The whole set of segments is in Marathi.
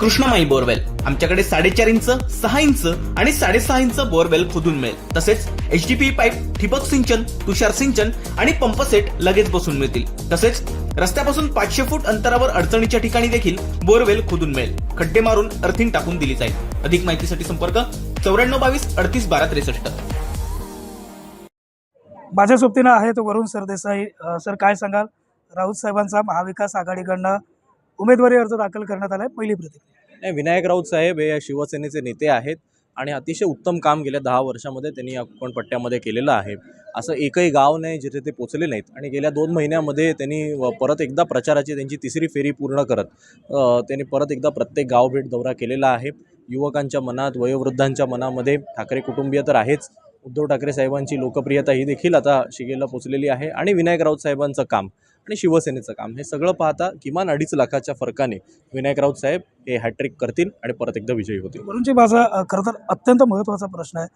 कृष्णमाई बोरवेल. आमच्याकडे साडेचार इंच सहा इंच आणि साडेसहा इंच बोरवेल खोदून मिळेल. तसेच एचडीपी पाईप ठिबक सिंचन तुषार सिंचन आणि पंप सेट लगेच बसून मिळतील. तसेच रस्त्यापासून पाचशे फूट अंतरावर अडचणीच्या ठिकाणी देखील बोरवेल खोदून मिळेल. खड्डे मारून अर्थिंग टाकून दिली जाईल. अधिक माहितीसाठी संपर्क चौऱ्याण्णव बावीस अडतीस बारा त्रेसष्ट. माझ्या सोबतीनं आहेत वरुण सरदेसाई. सर काय सांगाल? राऊत साहेबांचा महाविकास आघाडीकडनं उमेदवारी अर्ज दाखल करण्यात आला आहे पहिली प्रतिक्रिया. नाही विनायक राऊत साहेब हे या शिवसेनेचे नेते आहेत आणि अतिशय उत्तम काम गेल्या दहा वर्षामध्ये त्यांनी या पट्ट्यामध्ये केलेलं आहे. असं एकही गाव नाही जिथे ते पोचले नाहीत. आणि गेल्या दोन महिन्यामध्ये त्यांनी व- परत एकदा प्रचाराची त्यांची तिसरी फेरी पूर्ण करत त्यांनी परत एकदा प्रत्येक गाव भेट दौरा केलेला आहे. युवकांच्या मनात वयोवृद्धांच्या मनामध्ये ठाकरे कुटुंबीय तर आहेच. उद्धव ठाकरे साहेबांची लोकप्रियता ही देखील आता शिगेला पोचलेली आहे. आणि विनायक राऊत साहेबांचं काम आणि शिवसेनेचं काम. हे सगळं पाहता किमान अडीच लाखाच्या फरकाने विनायक राऊत साहेब हे हॅट्रिक करतील आणि परत एकदा विजयी होतील. वरुणजी माझा खरं तर अत्यंत महत्त्वाचा प्रश्न आहे.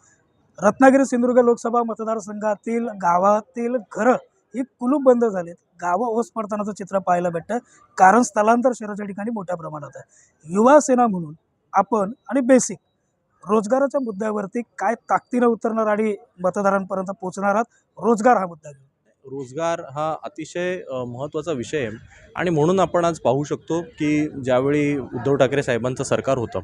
रत्नागिरी सिंधुदुर्ग लोकसभा मतदारसंघातील गावातील घरं ही कुलूप बंद झालीत. गावं ओस पडतानाचं चित्र पाहायला भेटतं. कारण स्थलांतर शहराच्या ठिकाणी मोठ्या प्रमाणात आहे. युवा सेना म्हणून आपण आणि बेसिक रोजगाराच्या मुद्द्यावरती काय ताकदीनं उतरणार आणि मतदारांपर्यंत पोहोचणार आहात? रोजगार हा मुद्दा घेऊन रोजगार हा अतिशय महत्त्वाचा विषय आहे. आणि म्हणून आपण आज पाहू शकतो की ज्यावेळी उद्धव ठाकरे साहेबांचं सरकार होतं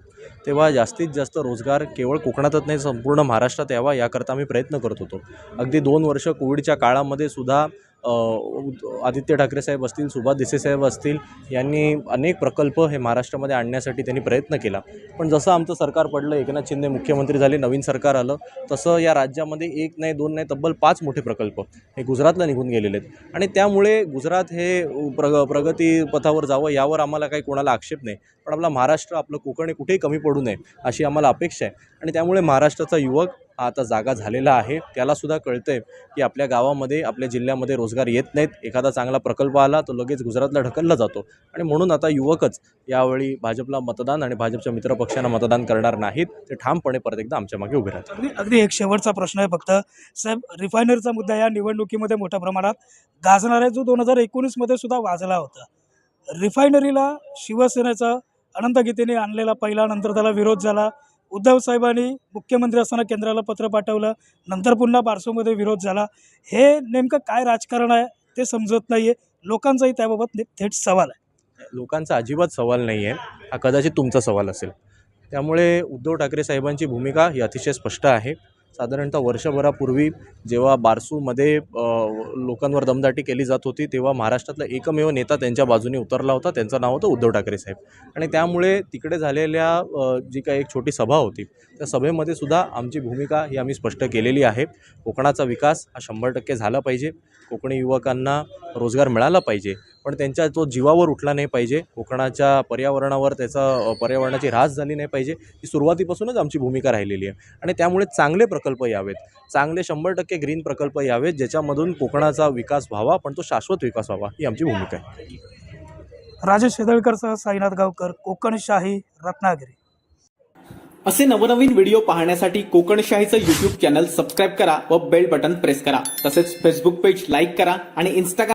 तेव्हा जास्तीत जास्त रोजगार केवळ कोकणातच नाही संपूर्ण महाराष्ट्रात यावा याकरता आम्ही प्रयत्न करत होतो. अगदी दोन वर्ष कोविडच्या काळामध्ये सुद्धा आदित्य ठाकरे साहेब असतील सुभाष देसाई साहेब असतील यांनी अनेक प्रकल्प हे महाराष्ट्रामध्ये आणण्यासाठी त्यांनी प्रयत्न केला. पण जसं आमचं सरकार पडलं एकनाथ शिंदे मुख्यमंत्री झाले नवीन सरकार आलं तसं या राज्यामध्ये एक नाही दोन नाही तब्बल पाच मोठे प्रकल्प हे गुजरातला निघून गेलेले आहेत. आणि त्यामुळे गुजरात हे प्रग प्रगतीपथावर जावं यावर आम्हाला काही कोणाला आक्षेप नाही. पण आपला महाराष्ट्र आपलं कोकण हे कुठेही कमी पडू नये अशी आम्हाला अपेक्षा आहे. आणि त्यामुळे महाराष्ट्राचा युवक हा आता जागा झालेला आहे. त्यालासुद्धा कळतं आहे की आपल्या गावामध्ये आपल्या जिल्ह्यामध्ये रोजगार येत नाहीत. एखादा चांगला प्रकल्प आला तो लगेच गुजरातला ढकलला जातो. आणि म्हणून आता युवकच यावेळी भाजपला मतदान आणि भाजपच्या मित्रपक्षांना मतदान करणार नाहीत. ते ठामपणे परत एकदा आमच्या मागे उभे राहतात अगदी अगदी एक शेवटचा प्रश्न आहे फक्त. साहेब रिफायनरीचा मुद्दा या निवडणुकीमध्ये मोठ्या प्रमाणात गाजणार आहे. जो दोन हजार एकोणीसमध्ये सुद्धा वाजला होता. रिफायनरीला शिवसेनेचा अनंत गीतेने आणलेला पहिला नंतर त्याला विरोध झाला. उद्धव साहेबांनी मुख्यमंत्री असताना केंद्राला पत्र पाठवलं. नंतर पुन्हा बारसोमध्ये विरोध झाला. हे नेमकं काय राजकारण आहे ते समजत नाही आहे लोकांचाही त्याबाबत थेट सवाल आहे. लोकांचा अजिबात सवाल नाही आहे हा कदाचित तुमचा सवाल असेल. त्यामुळे उद्धव ठाकरे साहेबांची भूमिका ही अतिशय स्पष्ट आहे. साधारणतः वर्षभरापूर्वी जेव्हा बारसूमध्ये लोकांवर दमदाटी केली जात होती तेव्हा महाराष्ट्रातला एकमेव नेता त्यांच्या बाजूने उतरला होता. त्यांचं नाव होतं उद्धव ठाकरे साहेब. आणि त्यामुळे तिकडे झालेल्या जी काही एक छोटी सभा होती त्या सभेमध्ये सुद्धा आमची भूमिका ही आम्ही स्पष्ट केलेली आहे. कोकणाचा विकास हा शंभर टक्के झाला पाहिजे. कोकणी युवकांना रोजगार मिळाला पाहिजे. पण त्यांच्या तो जीवावर उठला नाही पाहिजे. कोकणाच्या पर्यावरणावर त्याचा पर्यावरणाची ऱ्हास झाली नाही पाहिजे. ही सुरुवातीपासूनच आमची भूमिका राहिलेली आहे. आणि त्यामुळे चांगले प्रकल्प यावेत. चांगले शंभर टक्के ग्रीन प्रकल्प यावेत ज्याच्यामधून कोकणाचा विकास व्हावा पण तो शाश्वत विकास व्हावा ही आमची भूमिका आहे. राजेश शेदळकरसह साईनाथ गावकर कोकणशाही रत्नागिरी. असे नवनवीन व्हिडिओ पाहण्यासाठी कोकणशाहीचं युट्यूब चॅनल सबस्क्राईब करा व बेल बटन प्रेस करा. तसेच फेसबुक पेज लाईक करा आणि इंस्टाग्राम